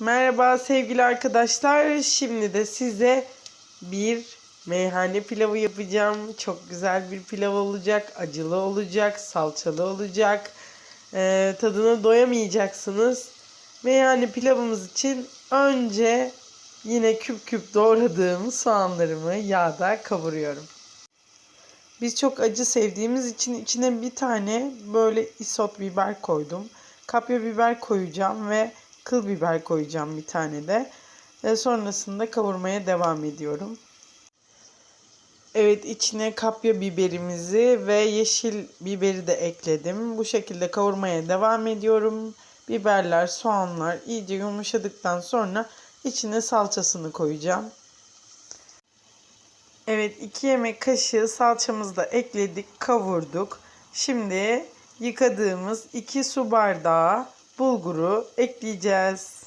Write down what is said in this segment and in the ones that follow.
Merhaba sevgili arkadaşlar. Şimdi de size bir meyhane pilavı yapacağım. Çok güzel bir pilav olacak. Acılı olacak, salçalı olacak. Ee, tadına doyamayacaksınız. Meyhane pilavımız için önce yine küp küp doğradığım soğanlarımı yağda kavuruyorum. Biz çok acı sevdiğimiz için içine bir tane böyle isot biber koydum. Kapya biber koyacağım ve kıl biber koyacağım bir tane de. E, sonrasında kavurmaya devam ediyorum. Evet içine kapya biberimizi ve yeşil biberi de ekledim. Bu şekilde kavurmaya devam ediyorum. Biberler, soğanlar iyice yumuşadıktan sonra içine salçasını koyacağım. Evet 2 yemek kaşığı salçamızı da ekledik, kavurduk. Şimdi yıkadığımız 2 su bardağı bulguru ekleyeceğiz.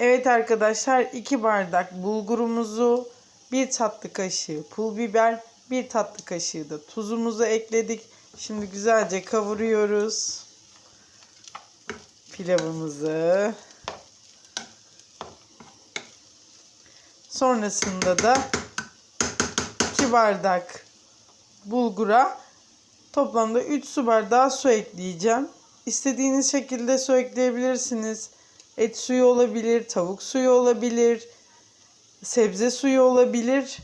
Evet arkadaşlar 2 bardak bulgurumuzu, 1 tatlı kaşığı pul biber, 1 tatlı kaşığı da tuzumuzu ekledik. Şimdi güzelce kavuruyoruz pilavımızı. Sonrasında da 2 bardak bulgura toplamda 3 su bardağı su ekleyeceğim. İstediğiniz şekilde su ekleyebilirsiniz. Et suyu olabilir, tavuk suyu olabilir, sebze suyu olabilir.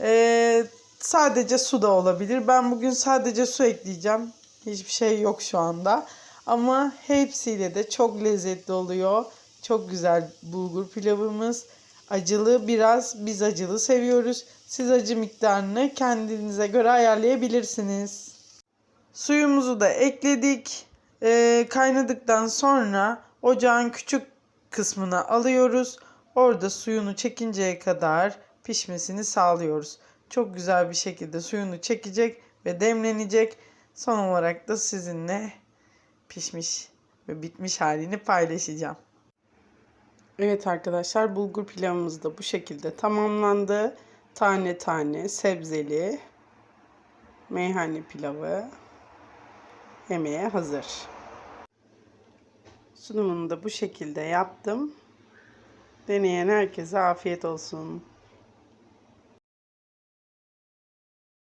Ee, sadece su da olabilir. Ben bugün sadece su ekleyeceğim. Hiçbir şey yok şu anda. Ama hepsiyle de çok lezzetli oluyor. Çok güzel bulgur pilavımız. Acılı biraz biz acılı seviyoruz. Siz acı miktarını kendinize göre ayarlayabilirsiniz. Suyumuzu da ekledik. Ee, kaynadıktan sonra ocağın küçük kısmına alıyoruz. Orada suyunu çekinceye kadar pişmesini sağlıyoruz. Çok güzel bir şekilde suyunu çekecek ve demlenecek. Son olarak da sizinle pişmiş ve bitmiş halini paylaşacağım. Evet arkadaşlar bulgur pilavımız da bu şekilde tamamlandı. Tane tane sebzeli meyhane pilavı yemeğe hazır. Sunumunu da bu şekilde yaptım. Deneyen herkese afiyet olsun.